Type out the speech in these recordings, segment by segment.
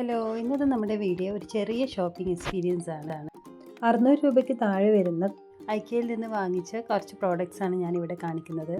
Hello ഇന്നത്തെ നമ്മുടെ video ഒരു ചെറിയ ഷോപ്പിംഗ് എക്സ്പീരിയൻസ് ആണ്. അറുന്നൂറ് രൂപയ്ക്ക് താഴെ വരുന്ന ഐക്കയിൽ നിന്ന് വാങ്ങിച്ച കുറച്ച് പ്രോഡക്റ്റ്സ് ആണ് ഞാൻ ഇവിടെ കാണിക്കുന്നത്.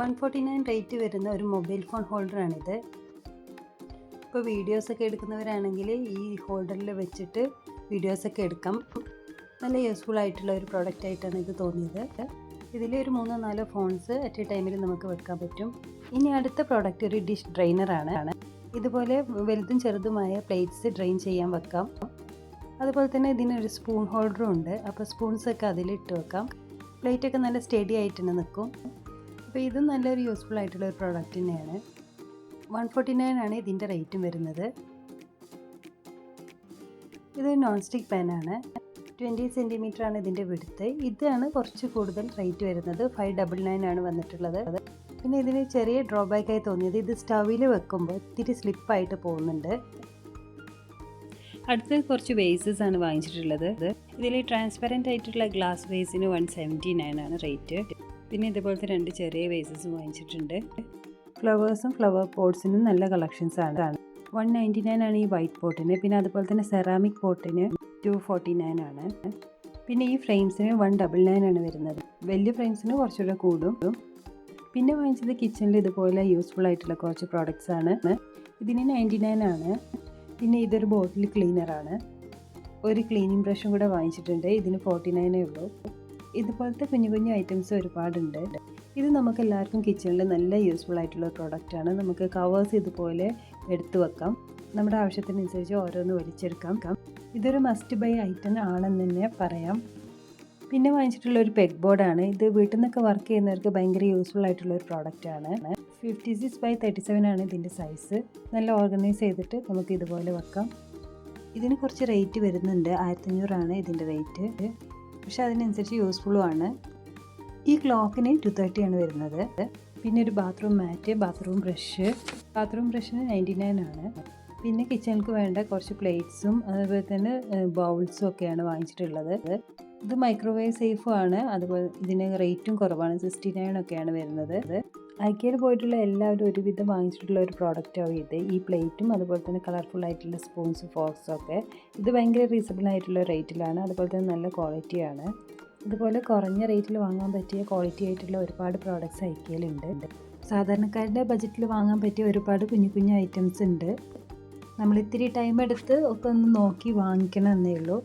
വൺ ഫോർട്ടി നയൻ റേറ്റ് വരുന്ന ഒരു മൊബൈൽ ഫോൺ ഹോൾഡറാണിത് ഇപ്പോൾ വീഡിയോസൊക്കെ എടുക്കുന്നവരാണെങ്കിൽ ഈ ഹോൾഡറിൽ വെച്ചിട്ട് വീഡിയോസൊക്കെ എടുക്കാം. നല്ല യൂസ്ഫുൾ ആയിട്ടുള്ള ഒരു പ്രോഡക്റ്റ് ആയിട്ടാണ് ഇത് തോന്നിയത്. ഇതിൽ ഒരു മൂന്നോ നാലോ ഫോൺസ് അറ്റ് എ ടൈമിൽ നമുക്ക് വെക്കാൻ പറ്റും. ഇനി അടുത്ത പ്രോഡക്റ്റ് ഒരു ഡിഷ് ഡ്രെയിനറാണ് ഇതുപോലെ വലുതും ചെറുതുമായ പ്ലേറ്റ്സ് ഡ്രെയിൻ ചെയ്യാൻ വെക്കാം. അതുപോലെ തന്നെ ഇതിനൊരു സ്പൂൺ ഹോൾഡറും ഉണ്ട്. അപ്പോൾ സ്പൂൺസൊക്കെ അതിലിട്ട് വെക്കാം. പ്ലേറ്റൊക്കെ നല്ല സ്റ്റഡി ആയിട്ട് തന്നെ നിൽക്കും. അപ്പോൾ ഇതും നല്ലൊരു യൂസ്ഫുൾ ആയിട്ടുള്ള ഒരു പ്രോഡക്റ്റ് തന്നെയാണ്. വൺ ഫോർട്ടി നയൻ ആണ് ഇതിന്റെ റേറ്റും വരുന്നത്. ഇത് നോൺ സ്റ്റിക്ക് പാനാണ് ട്വന്റി സെന്റിമീറ്റർ ആണ് ഇതിന്റെ വിടുത്ത് ഇതാണ് കുറച്ച് കൂടുതൽ റേറ്റ് വരുന്നത്. ഫൈവ് ഡബിൾ നയൻ ആണ് വന്നിട്ടുള്ളത്. പിന്നെ ഇതിന് ചെറിയ ഡ്രോബാക്കായി തോന്നിയത് ഇത് സ്റ്റവിൽ വെക്കുമ്പോൾ ഇത്തിരി സ്ലിപ്പായിട്ട് പോകുന്നുണ്ട്. അടുത്ത് കുറച്ച് വേസസ് ആണ് വാങ്ങിച്ചിട്ടുള്ളത്. ഇതിൽ ട്രാൻസ്പെറന്റ് ആയിട്ടുള്ള ഗ്ലാസ് വേസിന് വൺ സെവന്റി നയൻ ആണ് റേറ്റ് പിന്നെ ഇതുപോലത്തെ രണ്ട് ചെറിയ വേസസ് വാങ്ങിച്ചിട്ടുണ്ട്. ഫ്ലവേഴ്സും ഫ്ലവർ പോട്ട്സിനും നല്ല കളക്ഷൻസ് ആണ്. വൺ നയന്റി നയൻ ആണ് ഈ വൈറ്റ് പോട്ടിന് പിന്നെ അതുപോലെ തന്നെ സെറാമിക് പോട്ടിന് ടു ഫോർട്ടി നയൻ ആണ്. പിന്നെ ഈ ഫ്രെയിംസിന് വൺ ഡബിൾ നയൻ ആണ് വരുന്നത്. വലിയ ഫ്രെയിംസിന് കുറച്ചുകൂടെ കൂടും. പിന്നെ വാങ്ങിച്ചത് കിച്ചണിൽ ഇതുപോലെ യൂസ്ഫുൾ ആയിട്ടുള്ള കുറച്ച് പ്രോഡക്റ്റ്സ് ആണ്. ഇതിന് നയന്റി നയൻ ആണ്. പിന്നെ ഇതൊരു ബോട്ടിൽ ക്ലീനറാണ് ഒരു ക്ലീനിങ് ബ്രഷും കൂടെ വാങ്ങിച്ചിട്ടുണ്ട്. ഇതിന് ഫോർട്ടി നയനേ ഉള്ളൂ. ഇതുപോലത്തെ കുഞ്ഞു കുഞ്ഞു ഐറ്റംസ് ഒരുപാടുണ്ട്. ഇത് നമുക്ക് എല്ലാവർക്കും കിച്ചണിൽ നല്ല യൂസ്ഫുൾ ആയിട്ടുള്ള പ്രോഡക്റ്റാണ് നമുക്ക് കവേഴ്സ് ഇതുപോലെ എടുത്തു വെക്കാം. നമ്മുടെ ആവശ്യത്തിനനുസരിച്ച് ഓരോന്ന് വലിച്ചെടുക്കാം. ഇതൊരു മസ്റ്റ് ബൈ ഐറ്റം ആണെന്ന് തന്നെ പറയാം. പിന്നെ വാങ്ങിച്ചിട്ടുള്ള ഒരു പെഗ് ബോർഡാണ് ഇത് വീട്ടിൽ നിന്നൊക്കെ വർക്ക് ചെയ്യുന്നവർക്ക് ഭയങ്കര യൂസ്ഫുൾ ആയിട്ടുള്ള ഒരു പ്രോഡക്റ്റാണ് fifty six by thirty seven ആണ് ഇതിന്റെ സൈസ് നല്ല ഓർഗനൈസ് ചെയ്തിട്ട് നമുക്ക് ഇതുപോലെ വെക്കാം. ഇതിന് കുറച്ച് റേറ്റ് വരുന്നുണ്ട്. ആയിരത്തഞ്ഞൂറാണ് ഇതിന്റെ റേറ്റ് പക്ഷെ അതിനനുസരിച്ച് യൂസ്ഫുള്ളും ആണ്. ഈ ക്ലോക്കിന് ടു തേർട്ടി ആണ് വരുന്നത്. പിന്നെ ഒരു bathroom mat bathroom brush bathroom ബ്രഷിന് ninety nine ആണ്. പിന്നെ കിച്ചണിൽക്ക് വേണ്ട കുറച്ച് പ്ലേറ്റ്സും അതുപോലെ തന്നെ ബൗൾസും ഒക്കെയാണ് വാങ്ങിച്ചിട്ടുള്ളത്. ഇത് മൈക്രോവേവ് സേഫും ആണ്. അതുപോലെ ഇതിന് റേറ്റും കുറവാണ്. സിക്സ്റ്റി നയൻ ഒക്കെയാണ് വരുന്നത്. ഐക്യയിൽ പോയിട്ടുള്ള എല്ലാവരും ഒരുവിധം വാങ്ങിച്ചിട്ടുള്ള ഒരു പ്രോഡക്റ്റാവും ഇത്. ഈ പ്ലേറ്റും അതുപോലെ തന്നെ കളർഫുൾ ആയിട്ടുള്ള സ്പൂൺസ് ഫോക്സും ഒക്കെ. ഇത് ഭയങ്കര റീസണബിൾ ആയിട്ടുള്ള റേറ്റിലാണ് അതുപോലെ തന്നെ നല്ല ക്വാളിറ്റിയാണ് ഇതുപോലെ കുറഞ്ഞ റേറ്റിൽ വാങ്ങാൻ പറ്റിയ ക്വാളിറ്റി ആയിട്ടുള്ള ഒരുപാട് പ്രോഡക്റ്റ്സ് ഐക്യയിലുണ്ട് സാധാരണക്കാരുടെ ബജറ്റിൽ വാങ്ങാൻ പറ്റിയ ഒരുപാട് കുഞ്ഞു കുഞ്ഞു ഐറ്റംസ് ഉണ്ട്. നമ്മൾ ഇത്തിരി ടൈം എടുത്ത് ഒക്കെ ഒന്ന് നോക്കി വാങ്ങിക്കണം എന്നേ ഉള്ളൂ.